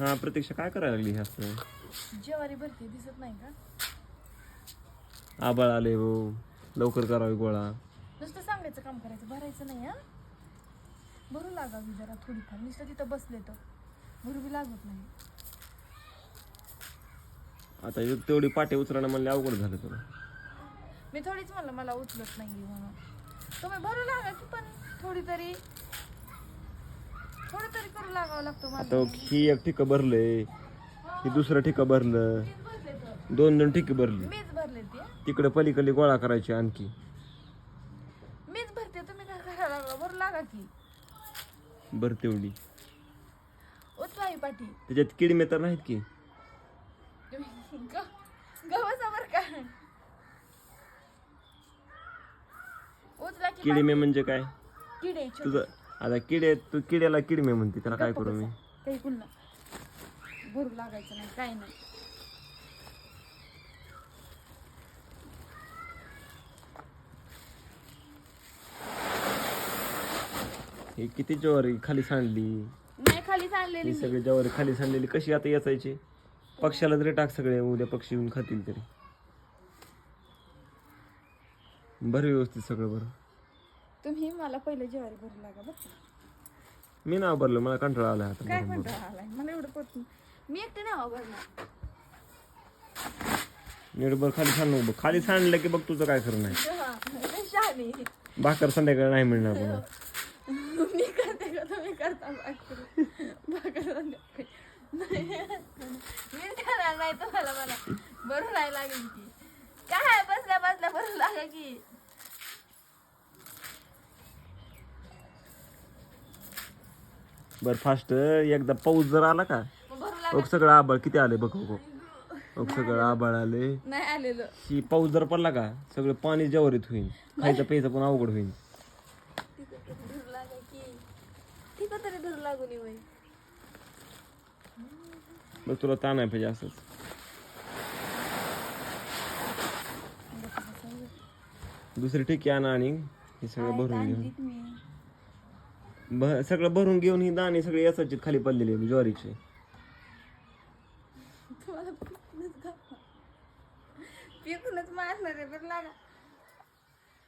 हा प्रतीक्षा काय करायला लागली हे असं ज्वारी भरती दिसत नाही का? आबाळ आले हो. लवकर करावी गोळा. नुसतं सांगायचं काम करायचं भरायचं नाही हा? भरू लागावी जरा थोडीफार. नुसतं तिथं बसले तर. भरू बी लागत नाही. आता तेवढी पाटे उचलणं म्हणले अवघड झालं तुला. मी थोडीच म्हणलं मला उचलत नाही म्हणून. तुम्ही भरू लागा की पण थोडी तरी लागावं लागतं आता ही एक ठिका भरले ही दुसरं ठिका भरलं दोन दोन ठिकी भरली. मीच भरले ते. तिकडे पलीकडे गोळा करायची आणखी. मीच भरते तुम्ही काय करायला लागला? भरू लागा की. बर तेवढी. उचवाई पाठी त्याच्यात किडमे तर नाहीत की. बर का? उचला की किडमे म्हणजे काय. किडे छोटे. तुझं आता किडे तू किड्याला किडमे म्हणते त्याला काय करू मी? काही भरू लागायचं नाही काही नाही. हे किती ज्वारी खाली सांडली? नाही खाली सांडलेली ही मी. सगळी ज्वारी खाली सांडलेली. कशी आता याचायची पक्षाला तरी टाक सगळे उद्या पक्षी येऊन खातील तरी. बरं व्यवस्थित सगळं बरं. तुम्ही मला पहिले जेवारी भरू लागा बरं का? मी नाव भरलं मला कंटाळा आला आता काय भरून भरून. म्हणता आलाय? मला एवढं पटून मी एकटे नाव भरणार नीट बरं खाली सांड बघ खाली सांडलं की बघ तुझं काय हा, लय शहाणी. भाकर संध्याकाळी नाही मिळणार तुला मी करते का? तुम्ही करता भाकर. भाकर संध्याकाळी. नाही. मी करणार नाही तुम्हाला मला. भरू नाही लागेल की. काय बसल्या बसल्या भरू लागा की. बरं फास्ट एकदा पाऊस जर आला का? मग बघ सगळं आबाळ किती आले बघ बघ बघ. सगळं आबाळ आले नाही आलेलं. ही पाऊस जर पडला का सगळं पाणी जवारीत होईल खायचं प्यायचं पण अवघड होईल की बघ तुला ताण आहे पाहिजे असंच. दुसरी ठिकी आणा आणि हे सगळं भरून घेऊन भ- सगळं भरून घेऊन ही दाणे सगळे यासाची खाली पडलेले ज्वारीचे. तुम्हाला पिकूनच घालणार. पिकूनच मारणार आहे बरं लागा.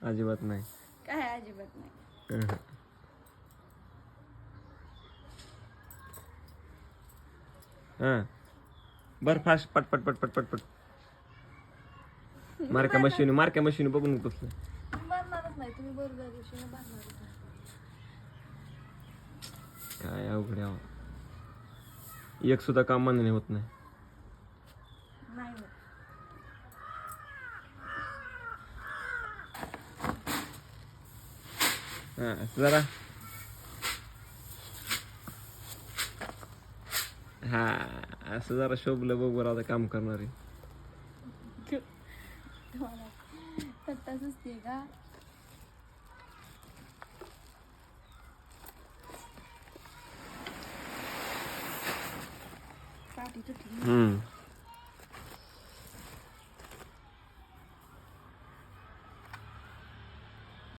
अजिबात नाही. काय अजिबात नाही. अहं. हा. बर फास्ट पट पट पट पट पट पट. मारक्या मशीन मारक्या मशीन बघून कसलं मी मारणारच नाही तुम्ही बरोबर दिवशी काय अवघड आहे अहो. एक सुद्धा काम मान्य होत नाही. हा जरा हा असं जरा शोभलं बघ आता काम करणारे सुचते का 就